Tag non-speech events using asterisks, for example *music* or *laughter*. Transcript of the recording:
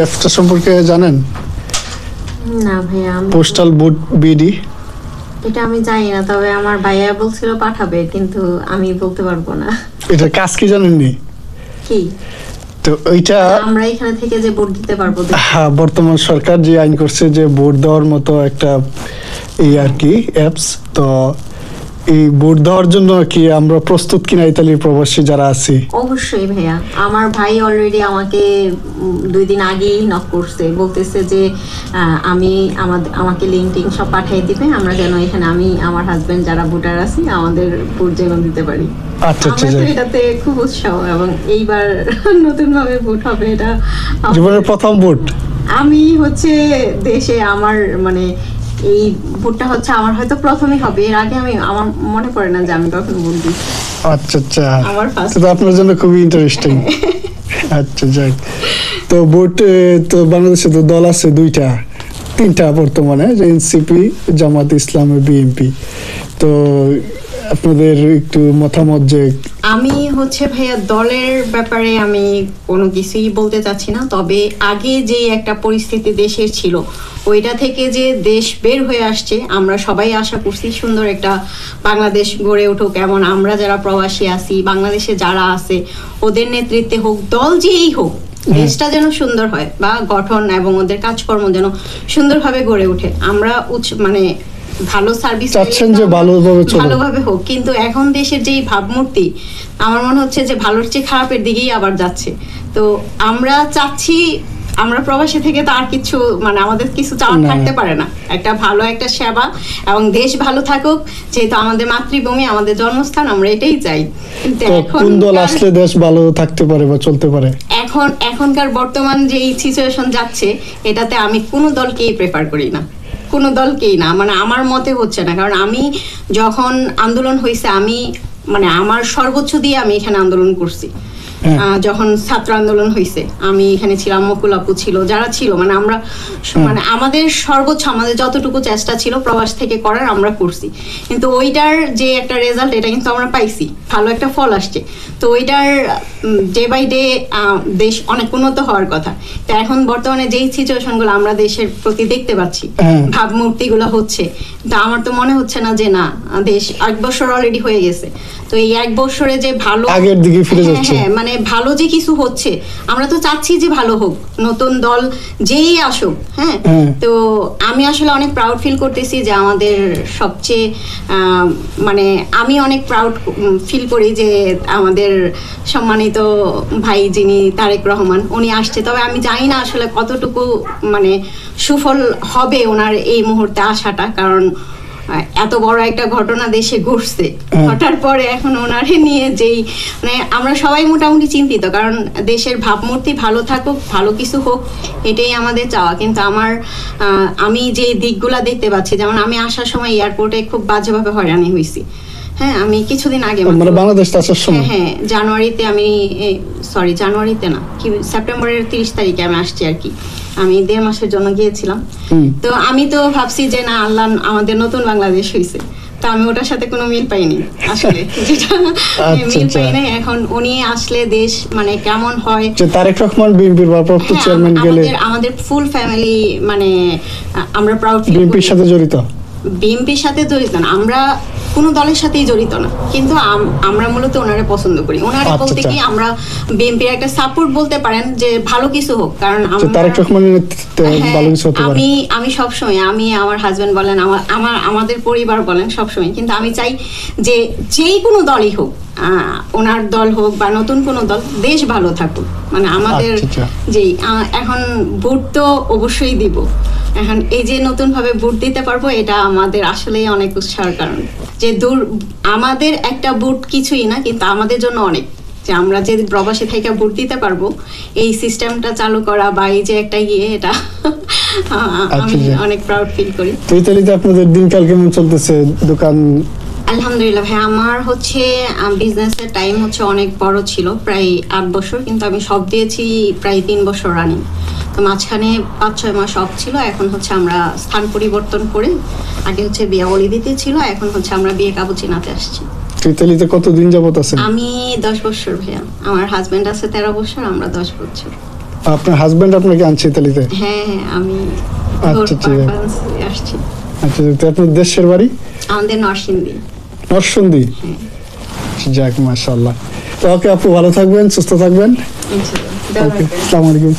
অ্যাপসটা সম্পর্কে জানেন? না ভাইয়া আমি পোস্টাল বুট বিডি এটা আমি জানি না তবে আমার ভাইয়া বলছিল পাঠাবে কিন্তু আমি বলতে পারব না। এটা কাজ কি জানেননি? কি? তো ওইটা আমরা এখানে থেকে যে ভোট দিতে পারব হ্যাঁ বর্তমান সরকার যে আইন করছে যে ভোট দেওয়ার মতো একটা এই আর কি অ্যাপস তো এই ভোট দেওয়ার জন্য কি আমরা প্রস্তুত কিনা ইতালির প্রবাসী যারা আছি? অবশ্যই ভাইয়া। আমার ভাই অলরেডি আমাকে দুই দিন আগেই নক করছে। বলতেছে যে আমি আমাদের আমাকে লিঙ্ক টিঙ্ক সব পাঠিয়ে দিবে। আমরা যেন এখানে আমি আমার হাজবেন্ড যারা ভোটার আছি আমাদের ভোট যেন দিতে পারি। আচ্ছা আচ্ছা। এটাতে খুব উৎসাহ এবং এইবার *laughs* নতুন ভাবে ভোট হবে এটা জীবনের প্রথম ভোট। আমি হচ্ছে দেশে আমার মানে এই ভোটটা হচ্ছে আমার হয়তো প্রথমই হবে। এর আগে আমি আমার মনে পড়ে না যে আমি কখন ভোট দিই। আচ্ছা আচ্ছা। আমার first- তো আপনার জন্য খুবই ইন্টারেস্টিং *laughs* আচ্ছা যাক। তো ভোট তো বাংলাদেশে তো দল আছে দুইটা তিনটা বর্তমানে এনসিপি জামাত ইসলাম বিএনপি। তো আপনাদের একটু মতামত যে আমি হচ্ছে ভাইয়া দলের ব্যাপারে আমি কোনো কিছুই বলতে চাচ্ছি না তবে আগে যে একটা পরিস্থিতি দেশের ছিল ওইটা থেকে যে দেশ বের হয়ে আসছে আমরা সবাই আশা করছি সুন্দর একটা বাংলাদেশ গড়ে উঠুক। এমন আমরা যারা প্রবাসী আছি বাংলাদেশে যারা আছে ওদের নেতৃত্বে হোক দল যেই হোক দেশটা যেন সুন্দর হয় বা গঠন এবং ওদের কাজকর্ম যেন সুন্দরভাবে গড়ে ওঠে। আমরা উচ্চ মানে ভালো সার্ভিস চাচ্ছেন যে ভালোভাবে ভালোভাবে হোক। কিন্তু এখন দেশের যেই ভাবমূর্তি আমার মনে হচ্ছে যে ভালোর চেয়ে খারাপের দিকেই আবার যাচ্ছে। তো আমরা চাচ্ছি আমরা প্রবাসী থেকে তো আর কিছু মানে আমাদের কিছু চাওয়ার থাকতে পারে না। একটা ভালো একটা সেবা এবং দেশ ভালো থাকুক যেহেতু আমাদের মাতৃভূমি আমাদের জন্মস্থান আমরা এটাই চাই। কিন্তু কোন দল আসলে দেশ ভালো থাকতে পারে বা চলতে পারে? এখন এখনকার বর্তমান যে সিচুয়েশন যাচ্ছে এটাতে আমি কোনো দলকেই প্রেফার করি না। কোনো দলকেই না মানে আমার মতে হচ্ছে না। কারণ আমি যখন আন্দোলন হয়েছে আমি মানে আমার সর্বোচ্চ দিয়ে আমি এখানে আন্দোলন করছি। যখন ছাত্র আন্দোলন হয়েছে আমি এখানে ছিলাম মকুল আপু ছিল যারা ছিল মানে আমরা মানে আমাদের সর্বোচ্চ আমাদের যতটুকু চেষ্টা ছিল প্রবাস থেকে করার আমরা করছি। কিন্তু ওইটার যে একটা রেজাল্ট এটা কিন্তু আমরা পাইছি। ভালো একটা ফল আসছে। তো ওইটার ডে বাই ডে দেশ অনেক উন্নত হওয়ার কথা। তো এখন বর্তমানে যেই সিচুয়েশনগুলো আমরা দেশের প্রতি দেখতে পাচ্ছি হ্যাঁ। ভাবমূর্তিগুলো হচ্ছে তো আমার তো মনে হচ্ছে না যে না দেশ এক বছর অলরেডি হয়ে গেছে। তো এই এক বছরে যে ভালো আগের দিকে ফিরে হ্যাঁ, যাচ্ছে। হ্যাঁ, মানে ভালো যে কিছু হচ্ছে আমরা তো চাচ্ছি যে ভালো হোক নতুন দল যেই আসুক হ্যাঁ। তো আমি আসলে অনেক প্রাউড ফিল করতেছি যে আমাদের সবচেয়ে মানে আমি অনেক প্রাউড ফিল করি যে আমাদের সম্মানিত ভাই যিনি তারেক রহমান উনি আসছে তবে আমি জানি না আসলে কতটুকু মানে সুফল হবে ওনার এই মুহূর্তে আসাটা কারণ এত বড় একটা ঘটনা দেশে ঘটছে। হ্যাঁ। ঘটার পরে এখন ওনারে নিয়ে যেই মানে আমরা সবাই মোটামুটি চিন্তিত কারণ দেশের ভাবমূর্তি ভালো থাকুক ভালো কিছু হোক এটাই আমাদের চাওয়া। কিন্তু আমার আহ, আমি যে দিকগুলা দেখতে পাচ্ছি যেমন আমি আসার সময় এয়ারপোর্টে খুব বাজেভাবে হয়রানি হয়েছি হ্যাঁ আমি কিছুদিন আগে মানে বাংলাদেশ আসার হ্যাঁ সময়? হ্যাঁ জানুয়ারিতে আমি সরি জানুয়ারিতে না কি সেপ্টেম্বরের তিরিশ তারিখে আমি আসছি আর কি। আমি দেড় মাসের জন্য গিয়েছিলাম। তো আমি তো ভাবছি যে না আল্লাহ আমাদের নতুন বাংলাদেশ হয়েছে তো আমি ওটার সাথে কোনো মিল পাইনি আসলে। *laughs* যেটা আচ্ছা, মিল আচ্ছা। পাই নাই। এখন উনি আসলে দেশ মানে কেমন হয়? যে তারেক রহমান বিএনপির ভারপ্রাপ্ত হ্যাঁ, চেয়ারম্যান গেলে আমাদের আমাদের ফুল ফ্যামিলি মানে আমরা প্রাউড বিএনপির সাথে জড়িত? বিএনপির সাথে জড়িত না আমরা কোনো দলের সাথেই জড়িত না। কিন্তু আমরা মূলত ওনারে পছন্দ করি। ওনারে আচ্ছা, বলতে আচ্ছা। কি আমরা বিএনপির একটা সাপোর্ট বলতে পারেন যে ভালো কিছু হোক কারণ আমি তারেক রহমানের নেতৃত্বে হ্যাঁ, ভালো কিছু হতে পারে। আমি আমি সবসময় আমি আমার হাজবেন্ড বলেন আমার আমার আমাদের পরিবার বলেন সব সময় কিন্তু আমি চাই যে যেই কোনো দলই হোক ওনার দল হোক বা নতুন কোনো দল দেশ ভালো থাকুক। মানে আমাদের আচ্ছা, আচ্ছা। আহ, এখন ভোট তো অবশ্যই দিব। এখন এই যে নতুন ভাবে ভোট দিতে পারব এটা আমাদের আসলেই অনেক উৎসাহের কারণ। যে দূর আমাদের একটা ভোট কিছুই না কিন্তু আমাদের জন্য অনেক। যে আমরা যে প্রবাসী থেকে ভোট দিতে পারব এই সিস্টেমটা চালু করা বা এই যে একটা ইয়ে এটা আমি আচ্ছা। অনেক প্রাউড ফিল করি। তো আপনাদের দিনকাল কেমন চলতেছে? দোকান আলহামদুলিল্লাহ ভাই আমার হচ্ছে বিজনেসের টাইম হচ্ছে অনেক বড় ছিল প্রায় আট বছর কিন্তু আমি সব দিয়েছি প্রায় তিন বছর রানিং তো মাঝখানে পাঁচ ছয় মাস অফ ছিল এখন হচ্ছে আমরা স্থান পরিবর্তন করে আগে হচ্ছে বিয়ে দিতে ছিল এখন হচ্ছে আমরা বিয়ে কাবুচিনাতে আসছি। ইতালিতে কতদিন যাবত আছেন? আমি দশ বছর ভাইয়া। আমার হাজবেন্ড আছে তেরো বছর আমরা দশ বছর। আপনার হাজবেন্ড আপনাকে আনছে ইতালিতে? হ্যাঁ হ্যাঁ আমি আচ্ছা, ঠিক আছে। আসছি। আচ্ছা আপনার দেশের বাড়ি? আমাদের নরসিংদী। নরসন্দী যাক মাশাল্লাহ তো ওকে আপু ভালো থাকবেন সুস্থ থাকবেন। ওকে। আসসালামু আলাইকুম